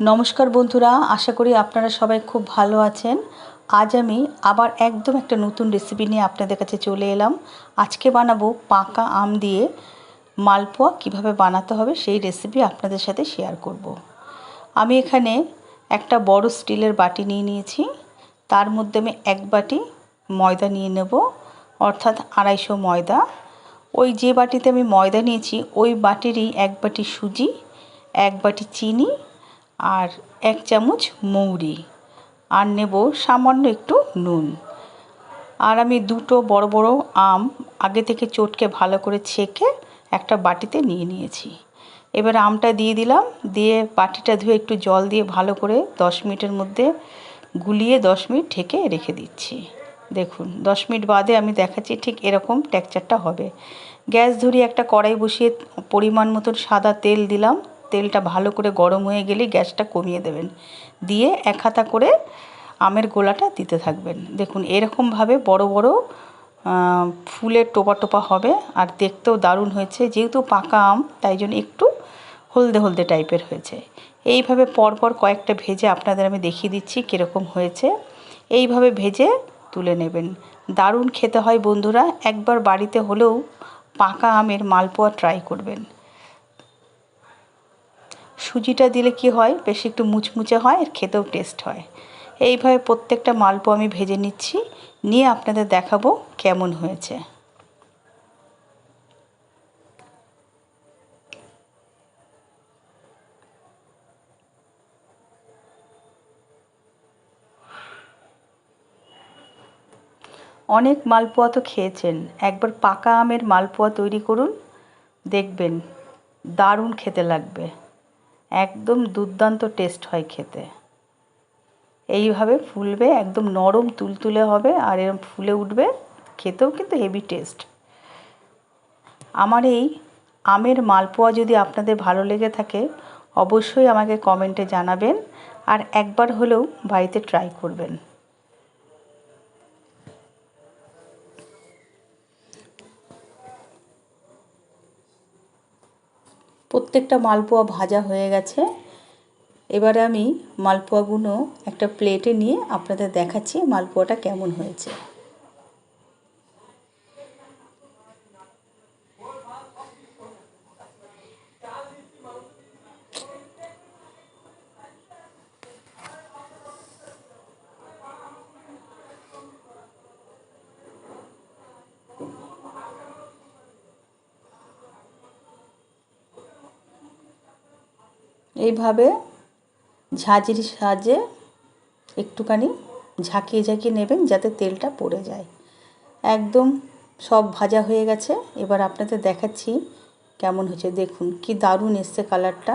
নমস্কার বন্ধুরা, আশা করি আপনারা সবাই খুব ভালো আছেন। আজ আমি আবার একদম একটা নতুন রেসিপি নিয়ে আপনাদের কাছে চলে এলাম। আজকে বানাবো পাকা আম দিয়ে মালপোয়া, কীভাবে বানাতে হবে সেই রেসিপি আপনাদের সাথে শেয়ার করব। আমি এখানে একটা বড় স্টিলের বাটি নিয়ে নিয়েছি। তার মধ্যে আমি এক বাটি ময়দা নিয়ে নেব, অর্থাৎ আড়াইশো ময়দা। ওই যে বাটিতে আমি ময়দা নিয়েছি, ওই বাটিরই এক বাটি সুজি, এক বাটি চিনি আর এক চামচ মৌরি। আর নেব সামান্য একটু নুন। আর আমি দুটো বড় বড় আম আগে থেকে চটকে ভালো করে ছেঁকে একটা বাটিতে নিয়ে নিয়েছি। এবার আমটা দিয়ে দিলাম। দিয়ে বাটিটা ধুয়ে একটু জল দিয়ে ভালো করে দশ মিনিটের মধ্যে গুলিয়ে দশ মিনিট ঢেকে রেখে দিচ্ছি। দেখুন, দশ মিনিট বাদে আমি দেখাচ্ছি ঠিক এরকম টেক্সচারটা হবে। গ্যাস ধরিয়ে একটা কড়াই বসিয়ে পরিমাণ মতন সাদা তেল দিলাম। তেলটা ভালো করে গরম হয়ে গেলে গ্যাসটা কমিয়ে দেবেন। দিয়ে এক হাতা করে আমের গোলাটা দিতে থাকবেন। দেখুন, এরকমভাবে বড় বড় ফুলের টোপা টোপা হবে আর দেখতেও দারুণ হয়েছে। যেহেতু পাকা আম, তাই জন্য একটু হলদে হলদে টাইপের হয়েছে। এইভাবে পরপর কয়েকটা ভেজে আপনাদের আমি দেখিয়ে দিচ্ছি কীরকম হয়েছে। এইভাবে ভেজে তুলে নেবেন। দারুণ খেতে হয় বন্ধুরা। একবার বাড়িতে হলেও পাকা আমের মালপোয়া ট্রাই করবেন। সুজিটা দিলে কি হয়? বেশ একটু মুচমুচে হয় আর খেতেও টেস্ট হয়। এইভাবে প্রত্যেকটা মালপো আমি ভেজে নিচ্ছি। নিয়ে আপনাদের দেখাবো কেমন হয়েছে। অনেক মালপোয়া তো খেয়েছেন। একবার পাকা আমের মালপোয়া তৈরি করুন। দেখবেন, দারুণ খেতে লাগবে। একদম দুর্দান্ত টেস্ট হয় খেতে। এইভাবে ফুলবে, একদম নরম তুলতুলে হবে আর এরম ফুলে উঠবে, খেতেও কিন্তু হেভি টেস্ট আমার এই আমের মালপোয়া যদি আপনাদের ভালো লেগে থাকে, অবশ্যই আমাকে কমেন্টে জানাবেন আর একবার হলেও বাড়িতে ট্রাই করবেন। প্রত্যেকটা মালপোয়া ভাজা হয়ে গেছে। এবারে আমি মালপোয়াগুলো একটা প্লেটে নিয়ে আপনাদের দেখাচ্ছি মালপোয়াটা কেমন হয়েছে। এইভাবে ঝাঁঝির সাহায্যে একটুখানি ঝাঁকিয়ে ঝাঁকিয়ে নেবেন যাতে তেলটা পড়ে যায়। একদম সব ভাজা হয়ে গেছে। এবার আপনাদের দেখাচ্ছি কেমন হয়েছে। দেখুন, কি দারুণ এসছে কালারটা